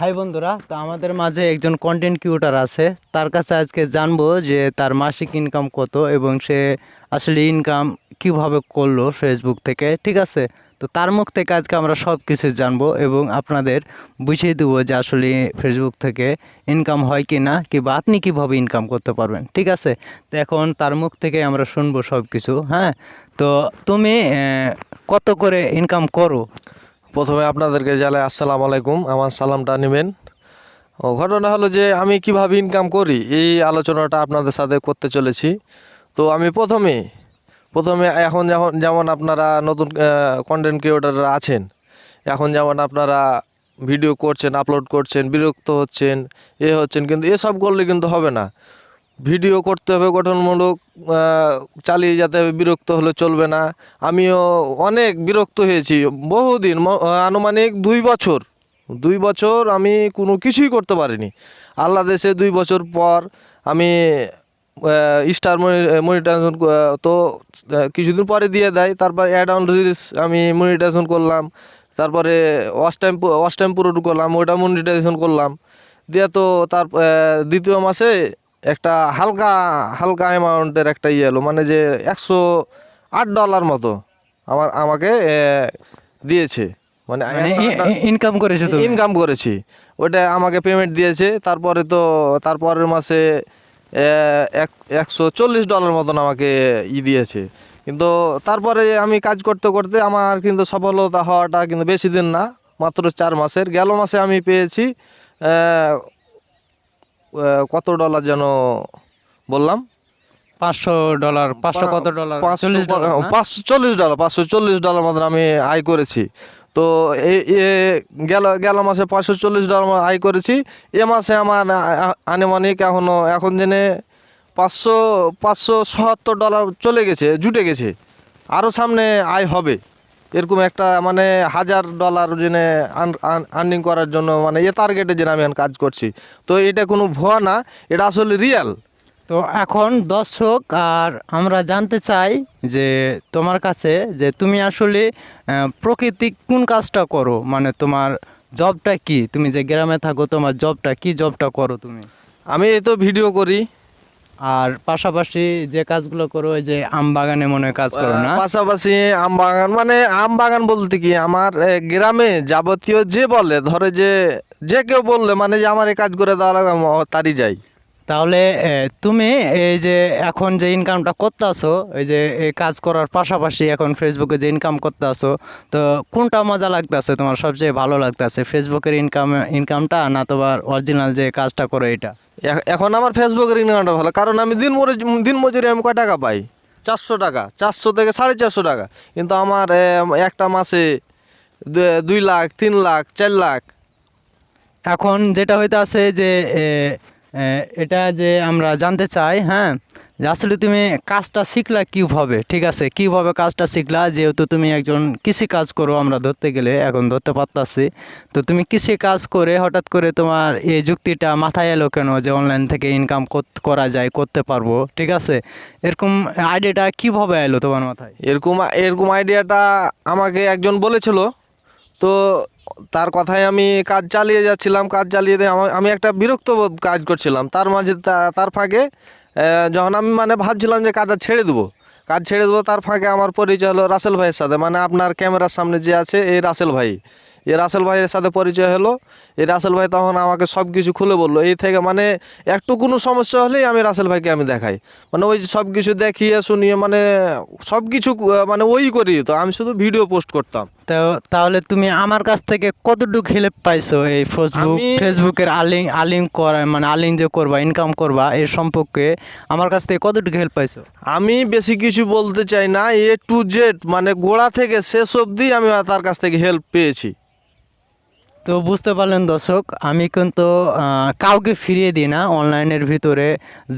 High বন্ধুরা, তো আমাদের মাঝে একজন কন্টেন্ট ক্রিয়েটার আছে। তার কাছে আজকে জানব যে তার মাসিক ইনকাম কত এবং সে আসলে ইনকাম কীভাবে করল ফেসবুক থেকে, ঠিক আছে? তো তার মুখ থেকে আজকে আমরা সব কিছু জানব এবং আপনাদের বুঝিয়ে দেবো যে আসলে ফেসবুক থেকে ইনকাম হয় কি না, কিংবা আপনি কীভাবে ইনকাম করতে পারবেন, ঠিক আছে? তো এখন তার মুখ থেকে আমরা শুনব সব কিছু হ্যাঁ? তো তুমি কত করে ইনকাম করো? প্রথমে আপনাদেরকে জানাই আসসালামু আলাইকুম। আমার সালামটা নেবেন। ও, ঘটনা হলো যে আমি কীভাবে ইনকাম করি? এই আলোচনাটা আপনাদের সাথে করতে চলেছি। তো আমি প্রথমে প্রথমে এখন যেমন যেমন আপনারা নতুন কন্টেন্ট ক্রিয়েটাররা আছেন, এখন যেমন আপনারা ভিডিও করছেন আপলোড করছেন, বিরক্ত হচ্ছেন, এ হচ্ছেন, কিন্তু এসব করলে কিন্তু হবে না। ভিডিও করতে হবে, গঠনমূলক চালিয়ে যেতে হবে, বিরক্ত হলে চলবে না। আমিও অনেক বিরক্ত হয়েছি, বহুদিন আনুমানিক দুই বছর। দুই বছর আমি কোনো কিছুই করতে পারিনি। আল্লাহ দেশে দুই বছর পর আমি স্টার মনিটাইজেশন তো কিছুদিন পরে দিয়ে দেয়, তারপর অ্যাড অন আমি মনিটাইজেশন করলাম, তারপরে ওয়াশ টাইম ওয়াশ টাইম পুরো করলাম ওটা মনিটাইজেশন করলাম। দিয়ে তো তার দ্বিতীয় মাসে একটা হালকা হালকা অ্যামাউন্টের একটা ইয়ে এলো মানে যে একশো আট ডলার মতো আমার আমাকে দিয়েছে। মানে 108 ইনকাম করেছে তো ইনকাম করেছি। ওটা আমাকে পেমেন্ট দিয়েছে তারপরে তো তারপরের মাসে এক একশো চল্লিশ ডলার মতন আমাকে ই দিয়েছে। কিন্তু তারপরে আমি কাজ করতে করতে আমার কিন্তু সফলতা হওয়াটা কিন্তু বেশি দিন না মাত্র চার মাসের। গেল মাসে আমি পেয়েছি কত ডলার যেন বললাম? পাঁচশো ডলার পাঁচশো কত ডলার? পাঁচশো চল্লিশ ডলার পাঁচশো চল্লিশ ডলার পাঁচশো চল্লিশ ডলার মতন আমি আয় করেছি। তো এ গেল গেল মাসে পাঁচশো চল্লিশ ডলার আয় করেছি। এ মাসে আমার আনুমানিক এখনও এখন জেনে পাঁচশো পাঁচশো সত্তর ডলার চলে গেছে জুটে গেছে। আরও সামনে আয় হবে। এরকম একটা মানে হাজার ডলার জেনে আর্নিং করার জন্য মানে এ টার্গেটে যেন আমি এখন কাজ করছি। তো এটা কোনো ভুয়া না এটা আসলে রিয়াল তো এখন দর্শক আর আমরা জানতে চাই যে তোমার কাছে যে তুমি আসলে প্রকৃতিক কোন কাজটা করো? মানে তোমার জবটা কি? তুমি যে গ্রামে থাকো তোমার জবটা কি জবটা করো তুমি? আমি এই তো ভিডিও করি। আর পাশাপাশি যে কাজগুলো করো, ওই যে আম বাগানে মনে হয় কাজ করো না? পাশাপাশি আম বাগান মানে আম বাগান বলতে কি, আমার গ্রামে যাবতীয় যে বলে, ধরে যে যে কেউ বললে মানে যে আমার এই কাজ করে দেওয়া লাগবে তারই যাই। তাহলে তুমি এই যে এখন যে ইনকামটা করতে আসো এই যে এই কাজ করার পাশাপাশি এখন ফেসবুকে যে ইনকাম করতে আসো তো কোনটা মজা লাগতেছে তোমার? সবচেয়ে ভালো লাগতেছে ফেসবুকের ইনকাম ইনকামটা না তোমার অরিজিনাল যে কাজটা করো এটা? এখন আমার ফেসবুকের ইনকামটা ভালো কারণ আমি দিন মজুরি দিন মজুরি আমি কয় টাকা পাই? চারশো টাকা চারশো থেকে সাড়ে চারশো টাকা। কিন্তু আমার একটা মাসে দুই লাখ তিন লাখ চার লাখ। এখন যেটা হইতে আছে যে এটা যে আমরা জানতে চাই হ্যাঁ? আসলে তুমি কাজটা শিখলা কীভাবে? ঠিক আছে, কীভাবে কাজটা শিখলা? যেহেতু তুমি একজন কৃষি কাজ করো, আমরা ধরতে গেলে, এখন ধরতে পারতাছি। তো তুমি কৃষি কাজ করে হঠাৎ করে তোমার এই যুক্তিটা মাথায় এলো কেন? যে অনলাইন থেকে ইনকাম করা যায়, করতে পারব, ঠিক আছে? এরকম আইডিয়াটা কীভাবে এলো তোমার মাথায়? এরকম এরকম আইডিয়াটা আমাকে একজন বলেছিল। তো তার কথায় আমি কাজ চালিয়ে যাচ্ছিলাম, কাজ চালিয়ে দিয়ে আমা- একটা বিরক্ত বোধ কাজ করছিলাম। তার মাঝে তার ফাঁকে যখন আমি মানে ভাবছিলাম যে কাজটা ছেড়ে দেবো, কাজ ছেড়ে দেবো, তার ফাঁকে আমার পরিচয় হলো রাসেল ভাইয়ের সাথে। মানে আপনার ক্যামেরার সামনে যে আছে, এই রাসেল ভাই। এই রাসেল ভাইয়ের সাথে পরিচয় হলো। এই রাসেল ভাই তখন আমাকে সব কিছু খুলে বলল। এই থেকে মানে একটু কোনো সমস্যা হলেই আমি রাসেল ভাইকে আমি দেখাই। মানে ওই সব কিছু দেখিয়ে, শুনিয়ে মানে সব কিছু মানে ওই করি তো আমি শুধু ভিডিও পোস্ট করতাম। তো তাহলে তুমি আমার কাছ থেকে কতটুকু হেল্প পাইছো এই ফেসবুক ফেসবুকের আলিং আলিং করা মানে আলিং যে করবা ইনকাম করবা এর সম্পর্কে আমার কাছ থেকে কতটুকু হেল্প পাইছো? আমি বেশি কিছু বলতে চাই না এ টু জেড মানে গোড়া থেকে শেষ অবধি আমি তার কাছ থেকে হেল্প পেয়েছি। তো বুঝতে পারলেন দর্শক, আমি কিন্তু কাউকে ফিরিয়ে দিই না অনলাইনের ভিতরে।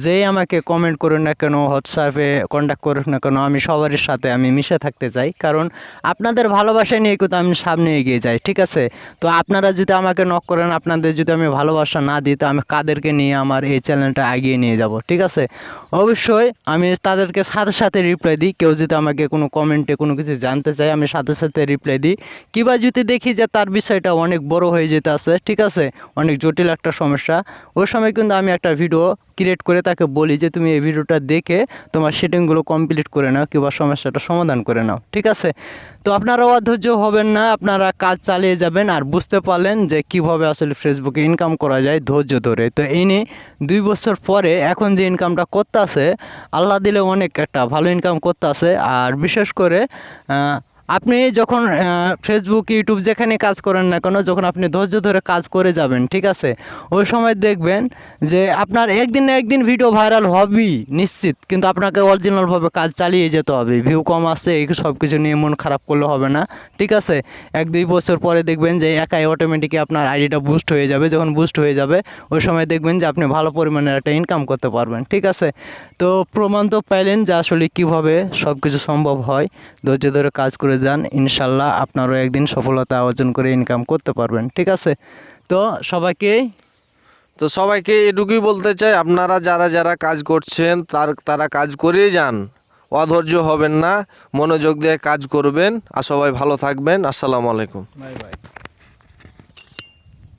যেই আমাকে কমেন্ট করুন না কেন হোয়াটসঅ্যাপে কন্ট্যাক্ট করুন না কেন, আমি সবারই সাথে, আমি মিশে থাকতে চাই। কারণ আপনাদের ভালোবাসা নিয়ে কিন্তু আমি সামনে এগিয়ে যাই, ঠিক আছে? তো আপনারা যদি আমাকে নক করেন, আপনাদের যদি আমি ভালোবাসা না দিই, তো আমি কাদেরকে নিয়ে আমার এই চ্যানেলটা এগিয়ে নিয়ে যাব, ঠিক আছে? অবশ্যই আমি তাদেরকে সাথে সাথে রিপ্লাই দিই, কেউ যদি আমাকে কোনো কমেন্টে কোনো কিছু জানতে চায়, আমি সাথে সাথে রিপ্লাই দিই। কিংবা যদি দেখি যে তার বিষয়টা অনেক বড় হয়ে যেতে আছে ঠিক আছে? অনেক জটিল একটা সমস্যা। ওই সময় কিন্তু আমি একটা ভিডিও ক্রিয়েট করে তাকে বলি যে, তুমি এই ভিডিওটা দেখে তোমার সেটিংগুলো কমপ্লিট করে নাও কিংবা সমস্যাটা সমাধান করে নাও। ঠিক আছে? তো আপনারা অধৈর্য হবেন না, আপনারা কাজ চালিয়ে যাবেন আর বুঝতে পারলেন যে, কীভাবে আসলে ফেসবুকে ইনকাম করা যায় ধৈর্য ধরে। তো এই নিয়ে দুই বছর পরে এখন যে ইনকামটা করতে আছে আল্লাহ দিলে অনেক একটা ভালো ইনকাম করতে আছে আর বিশেষ করে আপনি যখন ফেসবুক ইউটিউব যেখানে কাজ করেন না কেন, যখন আপনি ধৈর্য ধরে কাজ করে যাবেন, ঠিক আছে? ওই সময় দেখবেন যে আপনার একদিন না একদিন ভিডিও ভাইরাল হবেই, নিশ্চিত। কিন্তু আপনাকে অরিজিনালভাবে কাজ চালিয়ে যেতে হবে। ভিউ কম আসছে এই সব কিছু নিয়ে মন খারাপ করলে হবে না, ঠিক আছে? এক দুই বছর পরে দেখবেন যে একাই অটোমেটিকই আপনার আইডিটা বুস্ট হয়ে যাবে। যখন বুস্ট হয়ে যাবে, ওই সময় দেখবেন যে আপনি ভালো পরিমাণের একটা ইনকাম করতে পারবেন, ঠিক আছে? তো প্রমাণ তো পাইলেন যে আসলে কীভাবে সব কিছু সম্ভব হয়, ধৈর্য ধরে কাজ করে যান ইনশাল্লাহ আপনারও একদিন সফলতা অর্জন করে ইনকাম করতে পারবেন ঠিক আছে? তো সবাইকে তো সবাইকে এটুকুই বলতে চাই আপনারা যারা যারা কাজ করছেন তার তারা কাজ করেই যান অধৈর্য হবেন না মনোযোগ দিয়ে কাজ করবেন আর সবাই ভালো থাকবেন আসসালামু আলাইকুম। Bye bye.